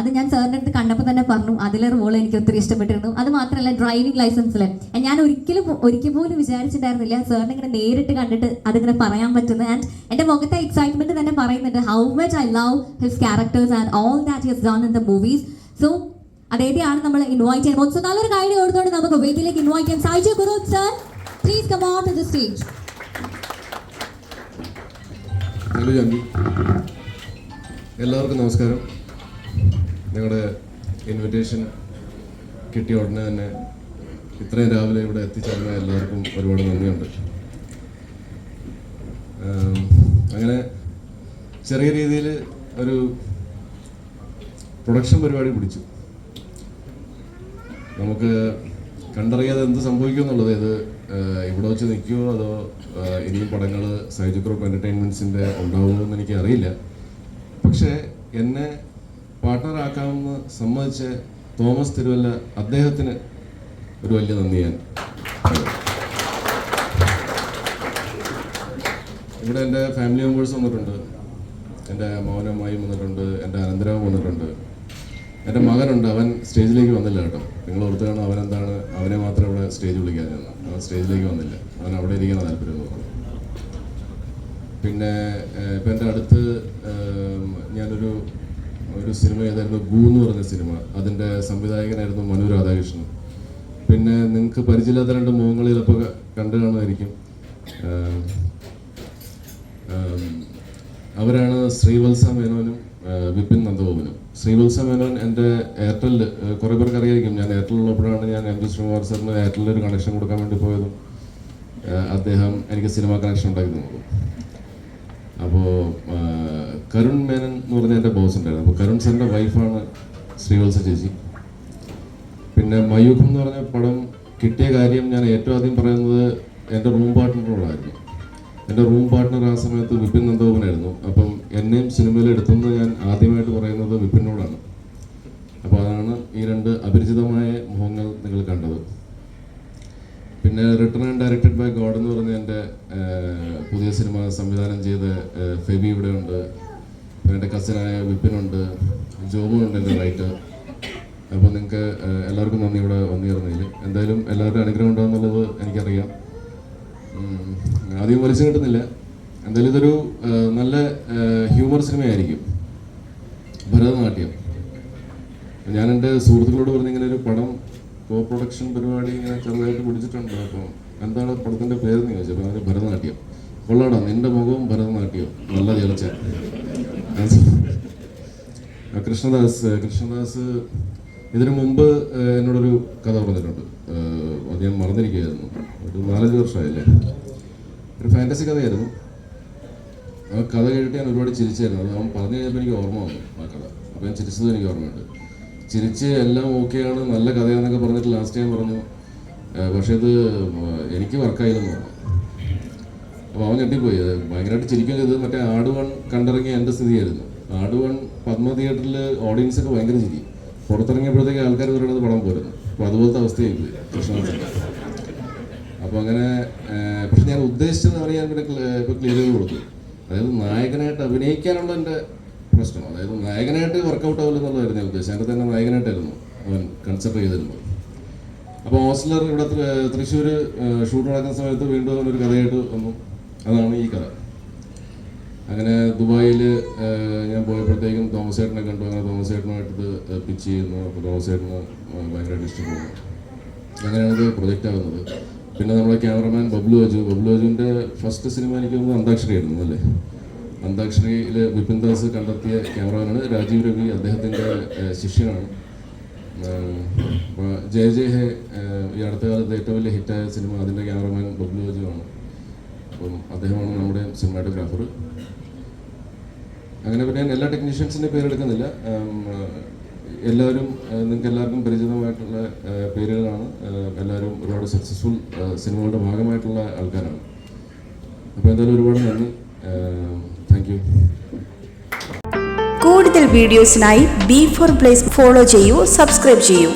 അത് ഞാൻ സാറിന്റെ അടുത്ത് കണ്ടപ്പോൾ തന്നെ പറഞ്ഞു അതിലെ റോൾ എനിക്ക് ഒത്തിരി ഇഷ്ടപ്പെട്ടിരുന്നു. അത് മാത്രമല്ല ഡ്രൈവിംഗ് ലൈസൻസിൽ ഞാൻ ഒരിക്കലും ഒരിക്കൽ പോലും വിചാരിച്ചിട്ടുണ്ടായിരുന്നില്ല സാറിനെ ഇങ്ങനെ നേരിട്ട് കണ്ടിട്ട് അതിങ്ങനെ പറയാൻ പറ്റുന്നത് ആൻഡ് എന്റെ മുഖത്തെ എക്സൈറ്റ്മെന്റ് തന്നെ പറയുന്നുണ്ട് how much I love his characters and all that he's done in the movies so അദ്ദേഹത്തെയാണ് നമ്മൾ ഇൻവൈറ്റ് ചെയ്യുന്നത്? സോ നല്ലൊരു കാര്യം ഓർത്തുകൊണ്ട് നമുക്ക് വേദിയിലേക്ക് ഇൻവൈറ്റ് ചെയ്യാം. Saiji Guru sir please come on to the stage എല്ലാവർക്കും നമസ്കാരം. നിങ്ങളുടെ ഇൻവിറ്റേഷൻ കിട്ടിയ ഉടനെ തന്നെ ഇത്രയും രാവിലെ ഇവിടെ എത്തിച്ചേർന്ന എല്ലാവർക്കും ഒരുപാട് നന്ദിയുണ്ട്. അങ്ങനെ ചെറിയ രീതിയിൽ ഒരു പ്രൊഡക്ഷൻ പരിപാടി പിടിച്ചു. നമുക്ക് കണ്ടറിയാതെ എന്ത് സംഭവിക്കും എന്നുള്ളത് ഇത് ഇവിടെ വെച്ച് നിൽക്കുമോ അതോ ഇനിയും പടങ്ങൾ സൈജു ഗ്രൂപ്പ് എന്റർടൈൻമെന്റ്സിന്റെ ഉണ്ടാവുമോ എന്ന് എനിക്ക് അറിയില്ല പക്ഷേ എന്നെ പാർട്ട്ണറാക്കാമെന്ന് സമ്മതിച്ച തോമസ് തിരുവല്ല അദ്ദേഹത്തിന് ഒരു വലിയ നന്ദി ഞാൻ. ഇവിടെ എന്റെ ഫാമിലി മെമ്പേഴ്സ് വന്നിട്ടുണ്ട്. എന്റെ മോനമ്മായും വന്നിട്ടുണ്ട് എന്റെ അനന്തരവും വന്നിട്ടുണ്ട്. എന്റെ മകനുണ്ട് അവൻ സ്റ്റേജിലേക്ക് വന്നില്ല കേട്ടോ. നിങ്ങൾ ഓർത്ത് അവനെന്താണ് അവനെ മാത്രം ഇവിടെ സ്റ്റേജ് വിളിക്കാൻ ചെന്ന് അവൻ സ്റ്റേജിലേക്ക് വന്നില്ല. അവൻ അവിടെ ഇരിക്കുന്ന താല്പര്യം തോന്നുന്നു പിന്നെ ഇപ്പം എന്റെ അടുത്ത് ഞാനൊരു ഒരു സിനിമ ഏതായിരുന്നു? ഗൂ എന്ന് പറഞ്ഞ സിനിമ. അതിന്റെ സംവിധായകനായിരുന്നു മനു രാധാകൃഷ്ണൻ. പിന്നെ നിങ്ങൾക്ക് പരിചയമില്ലാത്ത രണ്ട് മുഖങ്ങൾ ചിലപ്പോൾ കണ്ടു കാണുമായിരിക്കും. അവരാണ് ശ്രീവത്സ മേനോനും വിപിൻ നന്ദഗോപനും. ശ്രീവത്സ മേനോൻ എന്റെ എയർടെൽ കുറേ പേർക്ക് അറിയായിരിക്കും. ഞാൻ എയർടെൽ ഉള്ളപ്പോഴാണ് ഞാൻ എം ജി ശ്രീകുമാർ സാറിന് എയർടെലിൽ ഒരു കണക്ഷൻ കൊടുക്കാൻ വേണ്ടി പോയതും അദ്ദേഹം എനിക്ക് സിനിമ കണക്ഷൻ ഉണ്ടാക്കി തന്നതും. അപ്പോൾ കരുൺ മേനൻ എന്ന് പറഞ്ഞ എന്റെ ബോസ് ഉണ്ടായിരുന്നു. അപ്പോൾ കരുൺ സാറിന്റെ വൈഫാണ് ശ്രീവത്സ ചേച്ചി. പിന്നെ മയൂഖം എന്ന് പറഞ്ഞ പടം കിട്ടിയ കാര്യം ഞാൻ ഏറ്റവും ആദ്യം പറയുന്നത് എന്റെ റൂം പാർട്ട്ണറോടായിരുന്നു എന്റെ റൂം പാർട്ട്ണർ ആ സമയത്ത് വിപിൻ നന്ദോപനായിരുന്നു അപ്പം എന്നെയും സിനിമയിൽ എടുത്തെന്ന് ഞാൻ ആദ്യമായിട്ട് പറയുന്നത് വിപിനോടാണ്. അപ്പോൾ അതാണ് ഈ രണ്ട് അപരിചിതമായ മുഖങ്ങൾ നിങ്ങൾ കണ്ടത്. പിന്നെ return and directed by God എന്ന് പറഞ്ഞ എന്റെ പുതിയ സിനിമ സംവിധാനം ചെയ്ത് ഫെബി ഇവിടെ ഉണ്ട്. പിന്നെ എന്റെ കസിനായ വിപിനുണ്ട് ജോബുണ്ട് എന്റെ റൈറ്റർ അപ്പോൾ നിങ്ങൾക്ക് എല്ലാവർക്കും നന്ദി ഇവിടെ വന്നു ചേർന്നതിൽ എന്തായാലും എല്ലാവരുടെയും അനുഗ്രഹം ഉണ്ടാകുന്നുള്ളത് എനിക്കറിയാം. ആദ്യം വലിച്ചു കിട്ടുന്നില്ല. എന്തായാലും ഇതൊരു നല്ല ഹ്യൂമർ സിനിമയായിരിക്കും. ഭരതനാട്യം. ഞാൻ എന്റെ സുഹൃത്തുക്കളോട് പറഞ്ഞ ഇങ്ങനെ ഒരു പടം കോ പ്രൊഡക്ഷൻ പരിപാടി ഇങ്ങനെ ചെറുതായിട്ട് പിടിച്ചിട്ടുണ്ട്. അപ്പം എന്താണ് പടത്തിന്റെ പേരെന്ന് ചോദിച്ചപ്പോൾ അതിന് ഭരതനാട്യം. കൊള്ളാടാ നിന്റെ മുഖവും ഭരതനാട്യവും നല്ല ചേർച്ച കൃഷ്ണദാസ് കൃഷ്ണദാസ് ഇതിനു മുമ്പ് എന്നോടൊരു കഥ പറഞ്ഞിട്ടുണ്ട്. അത് ഞാൻ മറന്നിരിക്കുകയായിരുന്നു. ഒരു നാലഞ്ച് വർഷമായില്ലേ? ഒരു ഫാന്റസി കഥയായിരുന്നു. ആ കഥ കേട്ടിട്ട് ഞാൻ ഒരുപാട് ചിരിച്ചായിരുന്നു. അത് അവൻ പറഞ്ഞു കഴിഞ്ഞപ്പോൾ എനിക്ക് ഓർമ്മ വന്നു ആ കഥ. അപ്പോൾ ഞാൻ ചിരിച്ചത് എനിക്ക് ഓർമ്മയുണ്ട്. ചിരിച്ച് എല്ലാം ഓക്കെയാണ് നല്ല കഥയാണെന്നൊക്കെ പറഞ്ഞിട്ട് ലാസ്റ്റ് ഞാൻ പറഞ്ഞു. പക്ഷെ ഇത് എനിക്ക് വർക്കായില്ലെന്ന് പറഞ്ഞു. അപ്പോൾ അവൻ ഞെട്ടിപ്പോയി. ഭയങ്കരമായിട്ട് ചിരിക്കുകയും ചെയ്തത് മറ്റേ ആട് വൺ കണ്ടിറങ്ങിയ എന്റെ സ്ഥിതിയായിരുന്നു. ആട് വൺ പത്മ തിയേറ്ററിൽ ഓഡിയൻസ് ഒക്കെ ഭയങ്കര ചിരി. പുറത്തിറങ്ങിയപ്പോഴത്തേക്ക് ആൾക്കാർ പറയുന്നത് പടം പോരുന്നു. അപ്പോൾ അതുപോലത്തെ അവസ്ഥയായി പോയി അപ്പോൾ അങ്ങനെ പക്ഷെ ഞാൻ ഉദ്ദേശിച്ചത് അറിയാൻ പിന്നെ ഇപ്പോൾ ക്ലിയർ ചെയ്ത് കൊടുത്തു. അതായത് നായകനായിട്ട് അഭിനയിക്കാനുള്ള എന്റെ പ്രശ്നം അതായത് നായകനായിട്ട് വർക്കൗട്ട് ആവില്ല എന്നുള്ളതായിരുന്നു ഞാൻ ഉദ്ദേശിച്ചത്. അതിന്റെ തന്നെ നായകനായിട്ടായിരുന്നു അവൻ കൺസിഡർ ചെയ്തിരുന്നത്. അപ്പോൾ ഹോസ്റ്റലർ ഇവിടെ തൃശ്ശൂർ ഷൂട്ട് നടക്കുന്ന സമയത്ത് വീണ്ടും അവനൊരു കഥയായിട്ട് വന്നു. അതാണ് ഈ കഥ. അങ്ങനെ ദുബായിൽ ഞാൻ പോയപ്പോഴത്തേക്കും തോമസ് ചേട്ടനെ കണ്ടു. അങ്ങനെ തോമസ് ചേട്ടനുമായിട്ട് ഇത് പിച്ച് ചെയ്യുന്നു. അപ്പോൾ തോമസ് ചേട്ടന് ഭയങ്കരമായിട്ട് ഇഷ്ടപ്പെടുന്നു. അങ്ങനെയാണ് ഇത് പ്രൊജക്റ്റ് ആകുന്നത് പിന്നെ നമ്മുടെ ക്യാമറമാൻ ബബ്ലു അജു. ബബ്ലു അജുവിന്റെ ഫസ്റ്റ് സിനിമ എനിക്ക് തോന്നുന്നു അന്താക്ഷരി ആയിരുന്നു അല്ലേ? അന്താക്ഷരിയിൽ വിപിൻ ദാസ് കണ്ടെത്തിയ ക്യാമറമാനാണ് രാജീവ് രവി അദ്ദേഹത്തിന്റെ ശിഷ്യനാണ്. ജയ ജയ ഹെ ഈ അടുത്ത കാലത്ത് ഏറ്റവും വലിയ ഹിറ്റായ സിനിമ അതിന്റെ ക്യാമറമാൻ ബബ്ലു അജു ആണ്. അപ്പം അദ്ദേഹമാണ് നമ്മുടെ സിനിമാറ്റോഗ്രാഫർ. അങ്ങനെ പിന്നെ ഞാൻ എല്ലാ ടെക്നീഷ്യൻസിന്റെ പേരെടുക്കുന്നില്ല എല്ലാവരും നിങ്ങൾക്ക് എല്ലാവർക്കും പരിചിതമായിട്ടുള്ള പേരുകളാണ്. എല്ലാവരും ഒരുപാട് സക്സസ്ഫുൾ സിനിമകളുടെ ഭാഗമായിട്ടുള്ള ആൾക്കാരാണ്. അപ്പോൾ എന്തായാലും ഒരുപാട് നന്ദി. Thank you. കൂടുതൽ വീഡിയോസിനായി ബി ഫോർ പ്ലേസ് ഫോളോ ചെയ്യൂ സബ്സ്ക്രൈബ് ചെയ്യൂ.